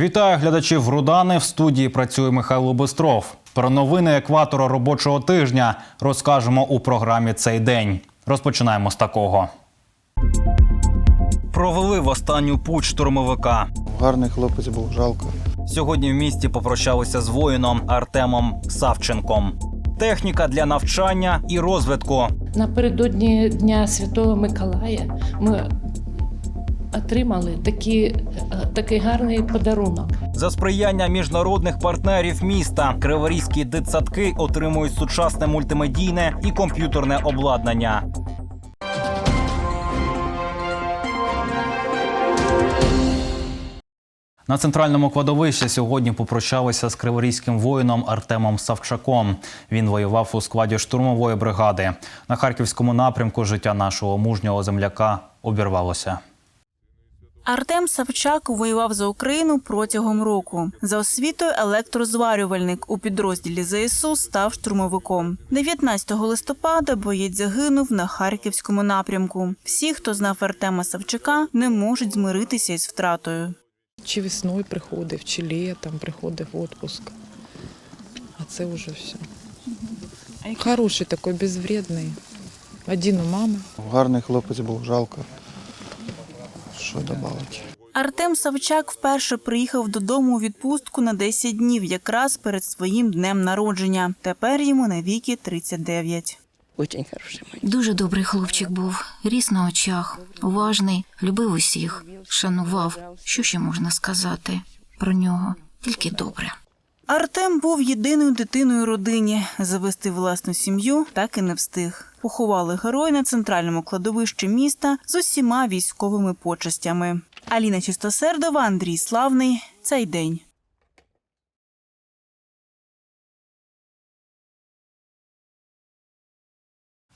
Вітаю глядачів Рудани. В студії працює Михайло Бистров. Про новини екватора робочого тижня розкажемо у програмі цей день. Розпочинаємо з такого. Провели в останню путь штурмовика. Гарний хлопець був, жалко. Сьогодні в місті попрощалися з воїном Артемом Савченком. Техніка для навчання і розвитку. Напередодні Дня Святого Миколая ми отримали такі, такий гарний подарунок. За сприяння міжнародних партнерів міста криворізькі дитсадки отримують сучасне мультимедійне і комп'ютерне обладнання. На центральному кладовищі сьогодні попрощалися з криворізьким воїном Артемом Савчаком. Він воював у складі штурмової бригади. На харківському напрямку життя нашого мужнього земляка обірвалося. Артем Савчак воював за Україну протягом року. За освітою електрозварювальник у підрозділі ЗСУ став штурмовиком. 19 листопада боєць загинув на харківському напрямку. Всі, хто знав Артема Савчака, не можуть змиритися із втратою. Чи весною приходив, чи літом приходив в отпуск. А це вже все. Хороший такий, безвредний. Один у мами. Гарний хлопець був, жалко. Що додати? Артем Савчак вперше приїхав додому у відпустку на 10 днів, якраз перед своїм днем народження. Тепер йому навіки 39. Очень хороший. Дуже добрий хлопчик був, ріс на очах, уважний, любив усіх, шанував. Що ще можна сказати про нього? Тільки добре. Артем був єдиною дитиною родині. Завести власну сім'ю так і не встиг. Поховали герой на центральному кладовищі міста з усіма військовими почестями. Аліна Чистосердова, Андрій Славний. Цей день.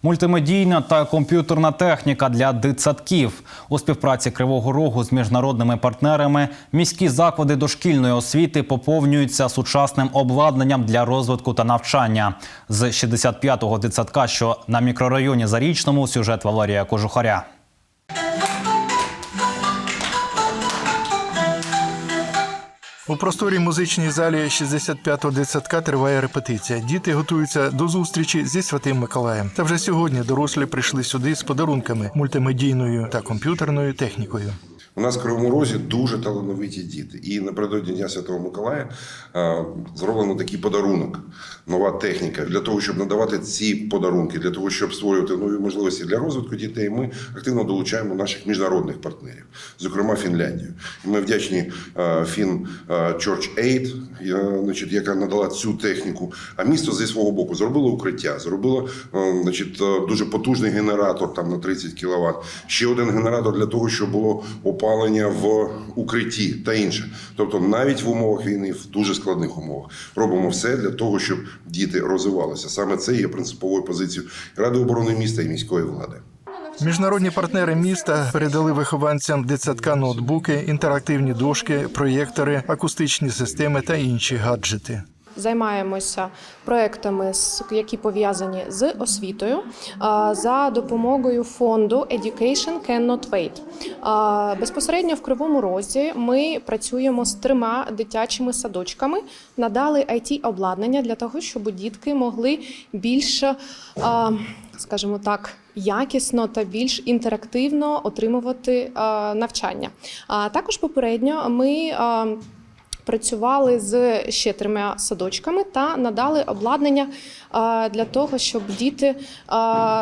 Мультимедійна та комп'ютерна техніка для дитсадків у співпраці Кривого Рогу з міжнародними партнерами міські заклади дошкільної освіти поповнюються сучасним обладнанням для розвитку та навчання. З 65-го дитсадка, що на мікрорайоні Зарічному, сюжет Валерія Кожухаря. У просторі музичній залі 65-го дитсадка триває репетиція. Діти готуються до зустрічі зі святим Миколаєм. Та вже сьогодні дорослі прийшли сюди з подарунками мультимедійною та комп'ютерною технікою. У нас в Кривому Розі дуже талановиті діти. І напередодні Дня Святого Миколая е, зроблено такий подарунок, нова техніка. Для того, щоб надавати ці подарунки, для того, щоб створювати нові можливості для розвитку дітей, ми активно долучаємо наших міжнародних партнерів, зокрема Фінляндію. І ми вдячні е, Фін Aid, е, значить, яка надала цю техніку. А місто зі свого боку зробило укриття, зробило значить, дуже потужний генератор там на 30 кВт. Ще один генератор для того, щоб було опалення в укритті та інше. Тобто, навіть в умовах війни, в дуже складних умовах, робимо все для того, щоб діти розвивалися. Саме це є принциповою позицією Ради оборони міста і міської влади. Міжнародні партнери міста передали вихованцям дитсадка ноутбуки, інтерактивні дошки, проєктори, акустичні системи та інші гаджети. Займаємося проектами, які пов'язані з освітою за допомогою фонду Education Cannot Wait. Безпосередньо в Кривому Розі ми працюємо з трьома дитячими садочками, надали it обладнання для того, щоб дітки могли більш, а, скажімо так, якісно та більш інтерактивно отримувати навчання. А також попередньо ми. Працювали з ще трьома садочками та надали обладнання для того, щоб діти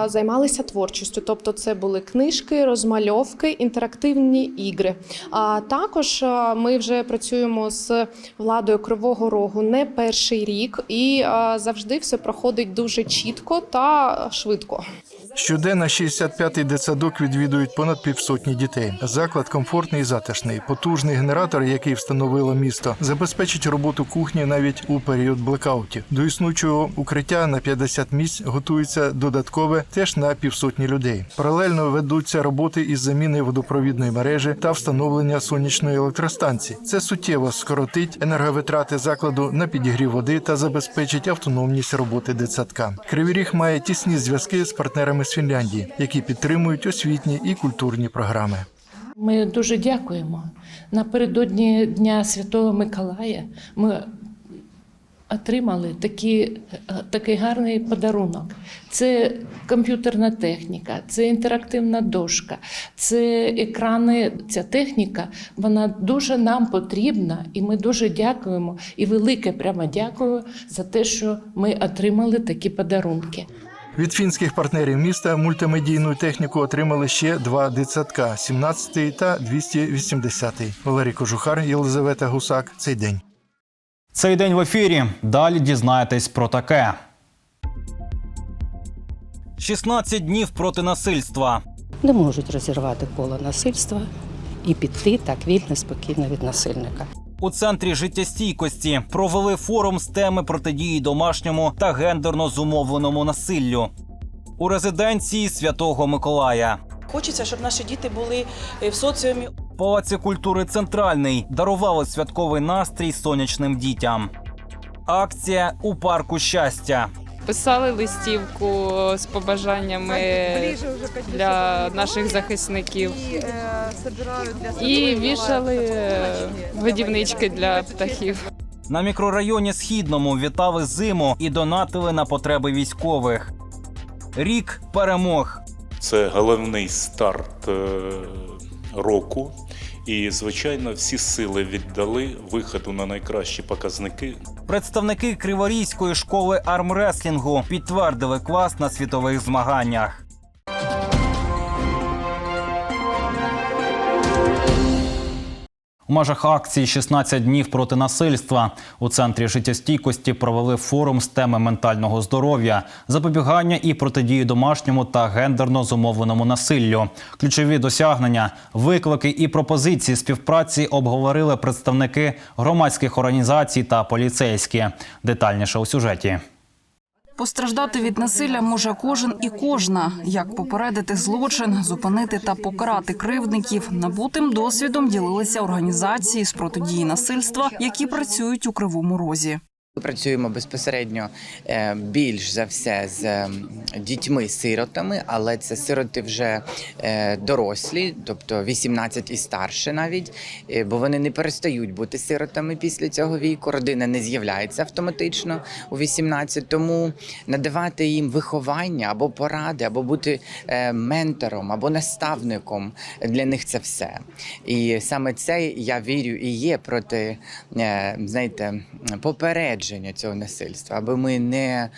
займалися творчістю. Тобто, це були книжки, розмальовки, інтерактивні ігри. А також ми вже працюємо з владою Кривого Рогу не перший рік, і завжди все проходить дуже чітко та швидко. Щоденно 65-й дитсадок відвідують понад півсотні дітей. Заклад комфортний і затишний. Потужний генератор, який встановило місто, забезпечить роботу кухні навіть у період блекаутів. До існуючого укриття на 50 місць готується додаткове теж на півсотні людей. Паралельно ведуться роботи із заміни водопровідної мережі та встановлення сонячної електростанції. Це суттєво скоротить енерговитрати закладу на підігрів води та забезпечить автономність роботи дитсадка. Кривий Ріг має тісні зв'язки з партнерами з Фінляндії, які підтримують освітні і культурні програми. Ми дуже дякуємо. Напередодні Дня Святого Миколая ми отримали такі, такий гарний подарунок. Це комп'ютерна техніка, це інтерактивна дошка, це екрани. Ця техніка вона дуже нам потрібна, і ми дуже дякуємо. І велике прямо дякую за те, що ми отримали такі подарунки. Від фінських партнерів міста мультимедійну техніку отримали ще два дитсадка – 17-й та 280-й. Валерій Кожухар, Єлизавета Гусак. Цей день. Цей день в ефірі. Далі дізнаєтесь про таке. 16 днів проти насильства. не можуть розірвати коло насильства і піти так вільно, спокійно від насильника. У центрі життєстійкості провели форум з теми протидії домашньому та гендерно зумовленому насиллю у резиденції Святого Миколая. Хочеться, щоб наші діти були е, в соціумі. Палаці культури Центральний дарували святковий настрій сонячним дітям. Акція у парку щастя. Писали листівку з побажаннями для наших захисників. І вішали годівнички для птахів. На мікрорайоні Східному вітали зиму і донатили на потреби військових. Рік перемог. Це головний старт е, року. І, звичайно, всі сили віддали виходу на найкращі показники. Представники Криворізької школи армреслінгу підтвердили клас на світових змаганнях. Межах акції «16 днів проти насильства у центрі життєстійкості провели форум з теми ментального здоров'я, запобігання і протидії домашньому та гендерно зумовленому насиллю. Ключові досягнення, виклики і пропозиції співпраці обговорили представники громадських організацій та поліцейські. Детальніше у сюжеті. Постраждати від насилля може кожен і кожна. Як попередити злочин, зупинити та покарати кривдників. Набутим досвідом ділилися організації з протидії насильства, які працюють у кривому розі. Ми працюємо безпосередньо е, більш за все з е, дітьми-сиротами, але це сироти вже е, дорослі, тобто 18 і старше навіть, е, бо вони не перестають бути сиротами після цього віку. Родина не з'являється автоматично у 18, тому надавати їм виховання або поради, або бути ментором або наставником для них це все. І саме це я вірю і є проти, знаєте, попередження цього насильства, аби ми не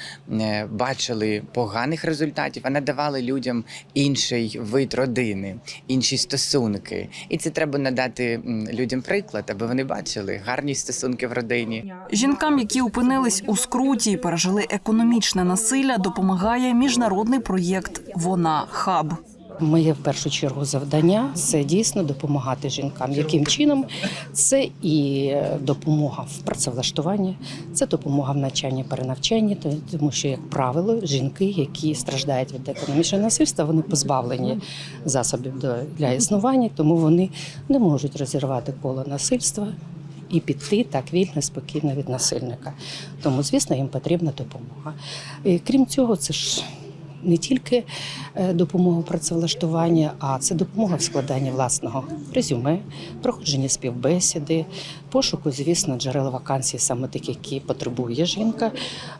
бачили поганих результатів, а надавали людям інший вид родини, інші стосунки. І це треба надати людям приклад, аби вони бачили гарні стосунки в родині. Жінкам, які опинились у скруті і пережили економічне насилля, допомагає міжнародний проєкт Вона хаб. Моє в першу чергу завдання це дійсно допомагати жінкам. Яким чином це і е, допомога в працевлаштуванні, це допомога в навчанні, перенавчанні, тому що, як правило, жінки, які страждають від економічного насильства, вони позбавлені засобів для існування, тому вони не можуть розірвати коло насильства. І піти так вільно, спокійно від насильника. Тому, звісно, їм потрібна допомога. І, крім цього, це ж не тільки е, допомога в працевлаштуванні, а це допомога в складанні власного резюме, проходження співбесіди, пошуку, звісно, джерел вакансій, саме тих, які потребує жінка.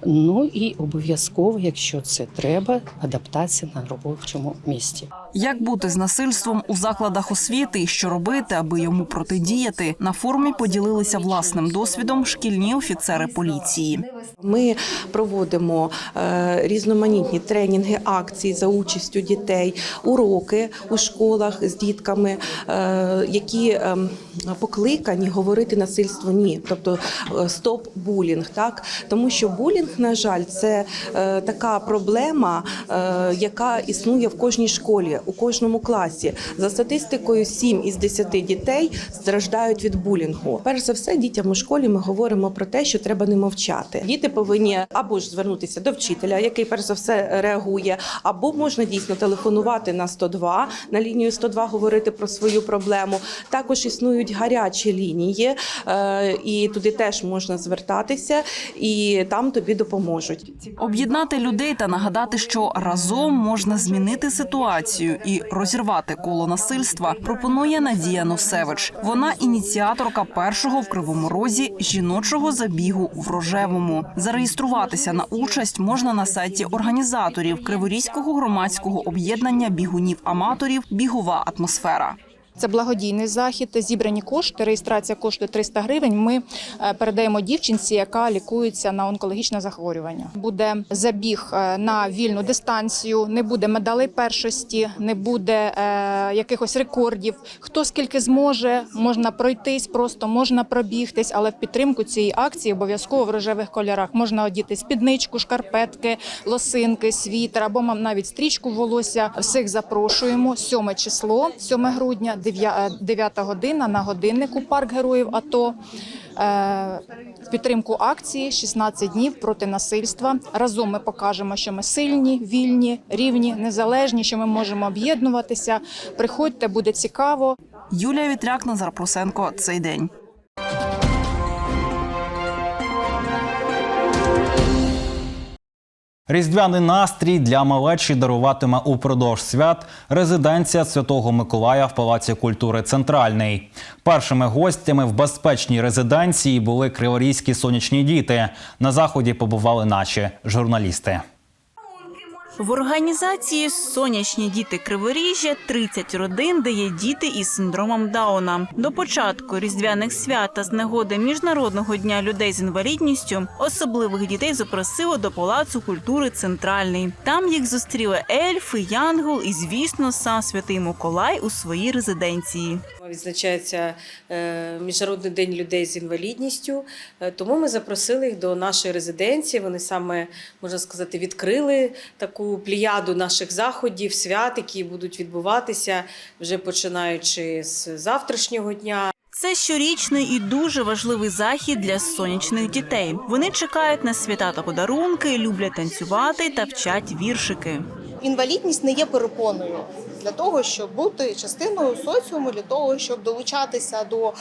Ну і обов'язково, якщо це треба, адаптація на робочому місці. Як бути з насильством у закладах освіти і що робити, аби йому протидіяти? На форумі поділилися власним досвідом шкільні офіцери поліції. Ми проводимо е, різноманітні тренінги, акції за участю дітей, уроки у школах з дітками, е, які е, покликані говорити насильство ні, тобто е, стоп булінг, так тому що булінг, на жаль, це е, така проблема, е, яка існує в кожній школі, у кожному класі. За статистикою, 7 із 10 дітей страждають від булінгу. Перш за все, дітям у школі ми говоримо про те, що треба не мовчати. Діти повинні або ж звернутися до вчителя, який перш за все реагує, або можна дійсно телефонувати на 102, на лінію 102 говорити про свою проблему. Також існують гарячі лінії і туди теж можна звертатися, і там тобі допоможуть. Об'єднати людей та нагадати, що разом можна змінити ситуацію і розірвати коло насильства. Пропонує Надія Носевич. Вона ініціаторка першого в кривому розі жіночого забігу в рожевому. Зареєструватися на участь можна на сайті організаторів Криворізького громадського об'єднання бігунів аматорів Бігова атмосфера. Це благодійний захід. Зібрані кошти. Реєстрація коштує 300 гривень. Ми е, передаємо дівчинці, яка лікується на онкологічне захворювання. Буде забіг е, на вільну дистанцію, не буде медалей першості, не буде е, якихось рекордів. Хто скільки зможе, можна пройтись, просто можна пробігтись, але в підтримку цієї акції обов'язково в рожевих кольорах можна одіти спідничку, шкарпетки, лосинки, світер або навіть стрічку волосся. Всіх запрошуємо. 7 число, 7 грудня, 9 година на годиннику парк героїв АТО. Е, В підтримку акції 16 днів проти насильства. Разом ми покажемо, що ми сильні, вільні, рівні, незалежні, що ми можемо об'єднуватися. Приходьте, буде цікаво. Юлія Вітряк, Назар Прусенко Цей день. Різдвяний настрій для малечі даруватиме упродовж свят резиденція Святого Миколая в Палаці культури Центральний. Першими гостями в безпечній резиденції були криворізькі сонячні діти. На заході побували наші журналісти. В організації Сонячні діти Криворіжжя 30 родин, де є діти із синдромом Дауна. До початку різдвяних свят та з нагоди міжнародного дня людей з інвалідністю особливих дітей запросили до палацу культури Центральний. Там їх зустріли ельфи, янгол і, звісно, сам святий Миколай у своїй резиденції. Відзначається е, Міжнародний день людей з інвалідністю. Е, Тому ми запросили їх до нашої резиденції. Вони саме можна сказати відкрили таку пліяду наших заходів, свят, які будуть відбуватися вже починаючи з завтрашнього дня. Це щорічний і дуже важливий захід для сонячних дітей. Вони чекають на свята та подарунки, люблять танцювати та вчать віршики. Інвалідність не є перепоною для того, щоб бути частиною соціуму, для того, щоб долучатися до е,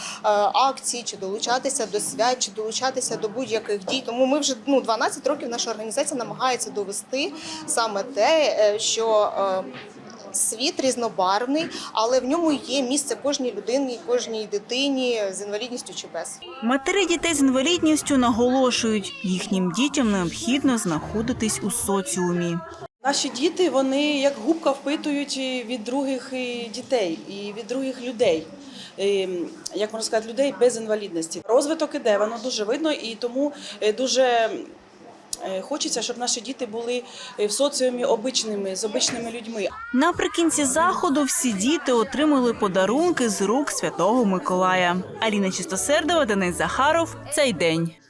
акцій, чи долучатися до свят, чи долучатися до будь-яких дій. Тому ми вже ну 12 років наша організація намагається довести саме те, е, що е, Світ різнобарвний, але в ньому є місце кожній людині, кожній дитині з інвалідністю чи без. Матері дітей з інвалідністю наголошують, їхнім дітям необхідно знаходитись у соціумі. Наші діти вони як губка впитують від других дітей і від других людей. Як можна сказати, людей без інвалідності. Розвиток іде, воно дуже видно, і тому е, дуже е, хочеться, щоб наші діти були е, в соціумі обичними, з обичними людьми. Наприкінці заходу всі діти отримали подарунки з рук святого Миколая. Аліна Чистосердова, Денис Захаров. Цей день.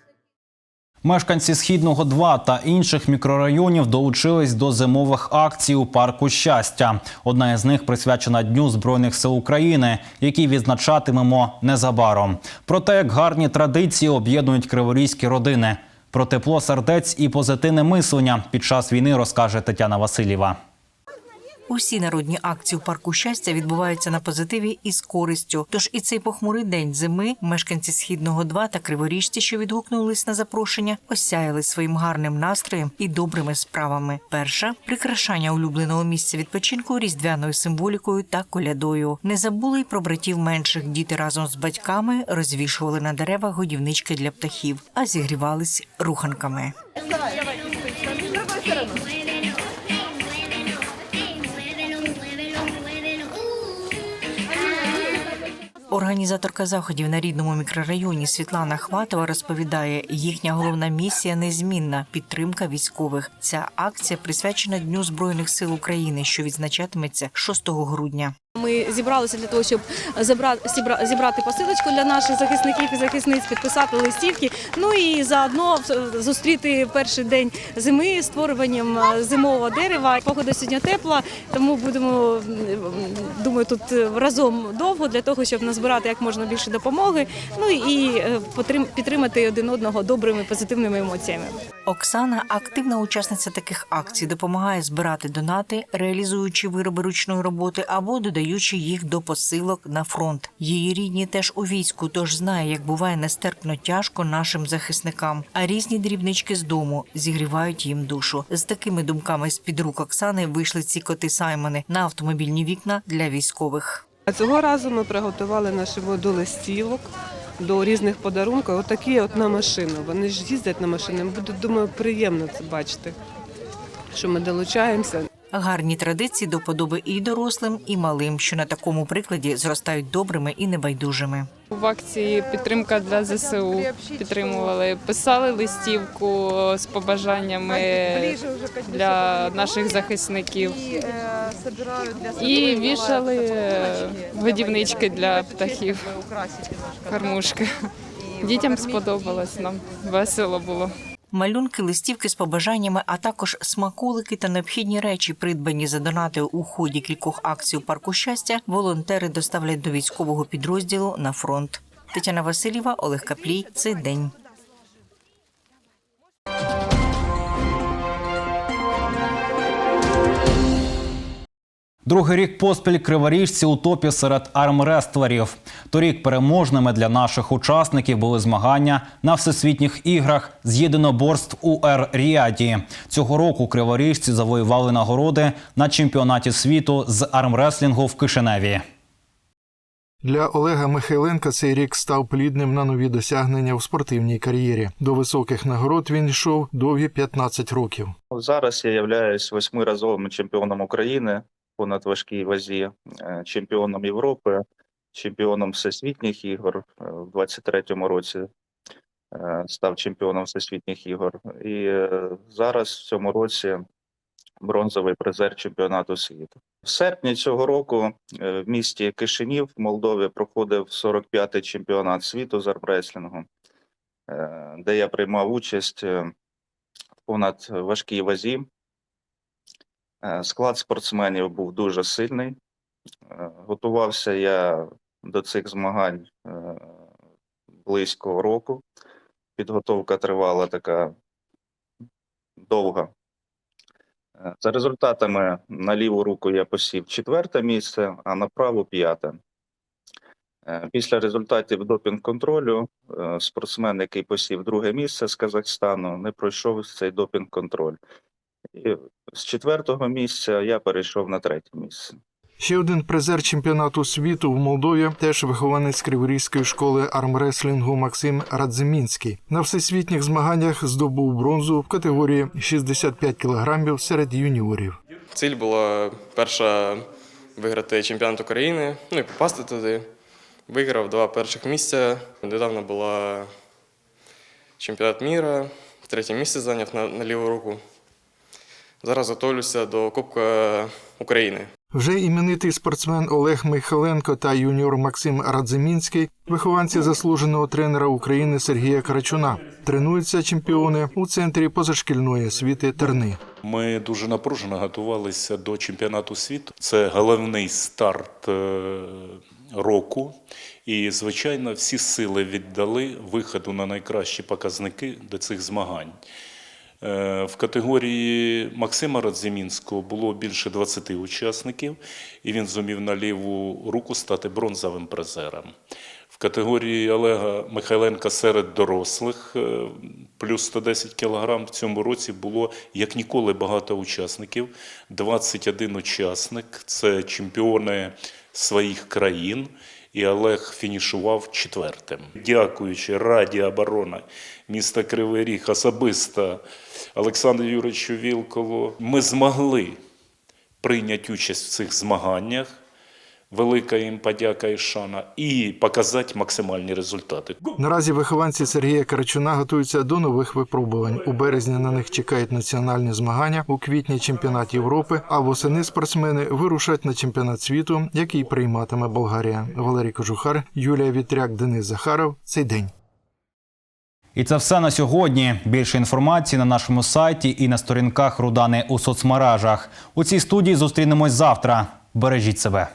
Мешканці східного 2 та інших мікрорайонів долучились до зимових акцій у парку щастя. Одна із них присвячена Дню Збройних сил України, який відзначатимемо незабаром. Про те, як гарні традиції об'єднують криворізькі родини. Про тепло сердець і позитивне мислення під час війни розкаже Тетяна Васильєва. Усі народні акції у парку щастя відбуваються на позитиві і з користю. Тож і цей похмурий день зими мешканці східного 2 та криворіжці, що відгукнулись на запрошення, осяяли своїм гарним настроєм і добрими справами. Перша прикрашання улюбленого місця відпочинку різдвяною символікою та колядою. Не забули й про братів менших. Діти разом з батьками розвішували на деревах годівнички для птахів, а зігрівались руханками. Організаторка заходів на рідному мікрорайоні Світлана Хватова розповідає, їхня головна місія незмінна підтримка військових. Ця акція присвячена Дню збройних сил України, що відзначатиметься 6 грудня. Ми зібралися для того, щоб зібрати, зібрати посилочку для наших захисників і захисниць, підписати листівки. Ну і заодно зустріти перший день зими створюванням зимового дерева. Погода сьогодні тепла, тому будемо думаю, тут разом довго для того, щоб назбирати як можна більше допомоги. Ну і е, підтримати один одного добрими позитивними емоціями. Оксана активна учасниця таких акцій, допомагає збирати донати, реалізуючи вироби ручної роботи або додає додаючи їх до посилок на фронт. Її рідні теж у війську, тож знає, як буває нестерпно тяжко нашим захисникам. А різні дрібнички з дому зігрівають їм душу. З такими думками з під рук Оксани вийшли ці коти Саймони на автомобільні вікна для військових. А цього разу ми приготували нашому до листівок, до різних подарунків. Отакі от на машину. Вони ж їздять на машини. Буде, думаю, приємно це бачити, що ми долучаємося. Гарні традиції до подоби і дорослим, і малим, що на такому прикладі зростають добрими і небайдужими. В акції підтримка для ЗСУ підтримували, писали листівку з побажаннями для наших захисників і вішали годівнички для птахів. Кормушки. Дітям сподобалось нам, весело було. Малюнки, листівки з побажаннями, а також смаколики та необхідні речі, придбані за донати у ході кількох акцій у парку щастя, волонтери доставлять до військового підрозділу на фронт. Тетяна Васильєва, Олег Каплій. Цей день. Другий рік поспіль криворіжці у топі серед армрестлерів. Торік переможними для наших учасників були змагання на всесвітніх іграх з єдиноборств у Ер-Ріаді. Цього року криворіжці завоювали нагороди на чемпіонаті світу з армреслінгу в Кишиневі. Для Олега Михайленка цей рік став плідним на нові досягнення у спортивній кар'єрі. До високих нагород він йшов довгі 15 років. Зараз я являюсь восьмиразовим чемпіоном України по надважкій вазі, е, чемпіоном Європи, чемпіоном всесвітніх ігор е, в 23-му році. е, Став чемпіоном всесвітніх ігор. І зараз в цьому році бронзовий призер чемпіонату світу. В серпні цього року в місті Кишинів в Молдові проходив 45-й чемпіонат світу з армреслінгу, де я приймав участь в понад важкій вазі. Е, Склад спортсменів був дуже сильний. Е, Готувався я до цих змагань е, близько року. Підготовка тривала така довга. За результатами на ліву руку я посів четверте місце, а на праву п'яте. Після результатів допінг-контролю спортсмен, який посів друге місце з Казахстану, не пройшов цей допінг-контроль. І з четвертого місця я перейшов на третє місце. Ще один призер чемпіонату світу в Молдові, теж вихованець Криворізької школи армреслінгу Максим Радзимінський. На всесвітніх змаганнях здобув бронзу в категорії 65 кілограмів серед юніорів. Ціль була перша виграти чемпіонат України, ну і попасти туди. Виграв два перших місця. Недавно була чемпіонат міра, третє місце зайняв на, на ліву руку. Зараз готовлюся до Кубка України. Вже іменитий спортсмен Олег Михайленко та юніор Максим Радзимінський, вихованці заслуженого тренера України Сергія Карачуна. Тренуються чемпіони у центрі позашкільної освіти Терни. Ми дуже напружено готувалися до чемпіонату світу. Це головний старт е, року. І, звичайно, всі сили віддали виходу на найкращі показники до цих змагань. Е, В категорії Максима Радзимінського було більше 20 учасників, і він зумів на ліву руку стати бронзовим призером. В категорії Олега Михайленка серед дорослих е, плюс 110 кг в цьому році було як ніколи багато учасників. 21 учасник це чемпіони своїх країн. І Олег фінішував четвертим. Дякуючи Раді оборони міста Кривий Ріг, особисто Олександру Юрійовичу Вілкову, ми змогли прийняти участь в цих змаганнях. Велика їм подяка і шана, і показати максимальні результати. Наразі вихованці Сергія Карачуна готуються до нових випробувань. У березні на них чекають національні змагання у квітні чемпіонат Європи. А восени спортсмени вирушать на чемпіонат світу, який прийматиме Болгарія. Валерій Кожухар, Юлія Вітряк, Денис Захаров. Цей день. І це все на сьогодні. Більше інформації на нашому сайті і на сторінках Рудани у соцмережах. У цій студії зустрінемось завтра. Бережіть себе.